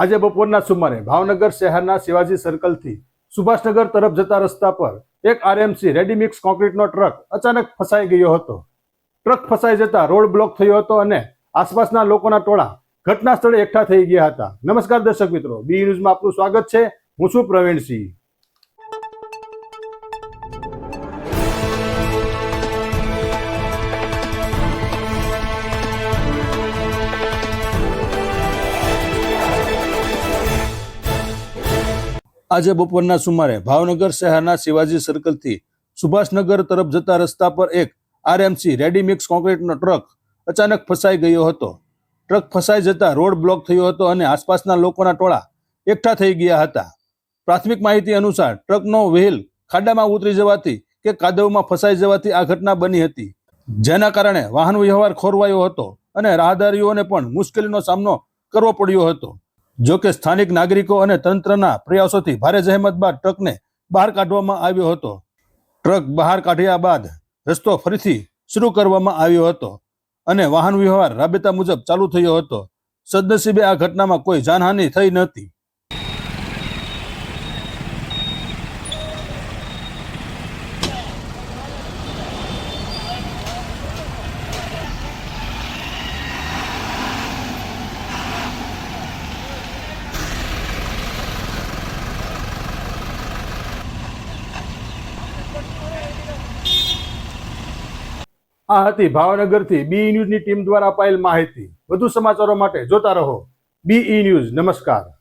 આજે બપોરના સુમારે ભાવનગર શહેરના શિવાજી સર્કલથી સુભાષનગર તરફ જતા રસ્તા પર એક આરએમસી રેડીમિક્સ કોન્ક્રીટનો ટ્રક અચાનક ફસાઈ ગયો હતો. ટ્રક ફસાઈ જતા રોડ બ્લોક થયો હતો અને આસપાસના લોકોના ટોળા ઘટના સ્થળે એકઠા થઈ ગયા હતા. નમસ્કાર દર્શક મિત્રો, બી ન્યૂઝમાં આપનું સ્વાગત છે. હું છું પ્રવીણસિંહ. આજે બપોરના સુમારે ભાવનગર શહેરના શિવાજી સર્કલથી સુભાષનગર તરફ જતા રસ્તા પર એક આરએમસી રેડીમિક્સ કોન્ક્રીટનો ટ્રક અચાનક ફસાઈ ગયો હતો. ટ્રક ફસાઈ જતા રોડ બ્લોક થયો હતો અને આસપાસના લોકોના ટોળા એકઠા થઈ ગયા હતા. પ્રાથમિક માહિતી અનુસાર ટ્રકનો વ્હીલ ખાડામાં ઉતરી જવાથી કે કાદવમાં ફસાઈ જવાથી આ ઘટના બની હતી. જેના કારણે વાહન વ્યવહાર ખોરવાયો હતો અને રાહદારીઓને પણ મુશ્કેલીનો સામનો કરવો પડ્યો હતો. જો કે સ્થાનિક નાગરિકો અને તંત્રના પ્રયાસોથી ભારે જહેમત બાદ ટ્રકને બહાર કાઢવામાં આવ્યો હતો. ટ્રક બહાર કાઢ્યા બાદ રસ્તો ફરીથી શરૂ કરવામાં આવ્યો હતો અને વાહન વ્યવહાર રાબેતા મુજબ ચાલુ થયો હતો. સદનસીબે આ ઘટનામાં કોઈ જાનહાનિ થઈ નહોતી. આ હતી ભાવનગરથી બી ન્યૂઝની ટીમ દ્વારા અપાયેલ માહિતી. વધુ સમાચારો માટે જોતા રહો. B News. નમસ્કાર.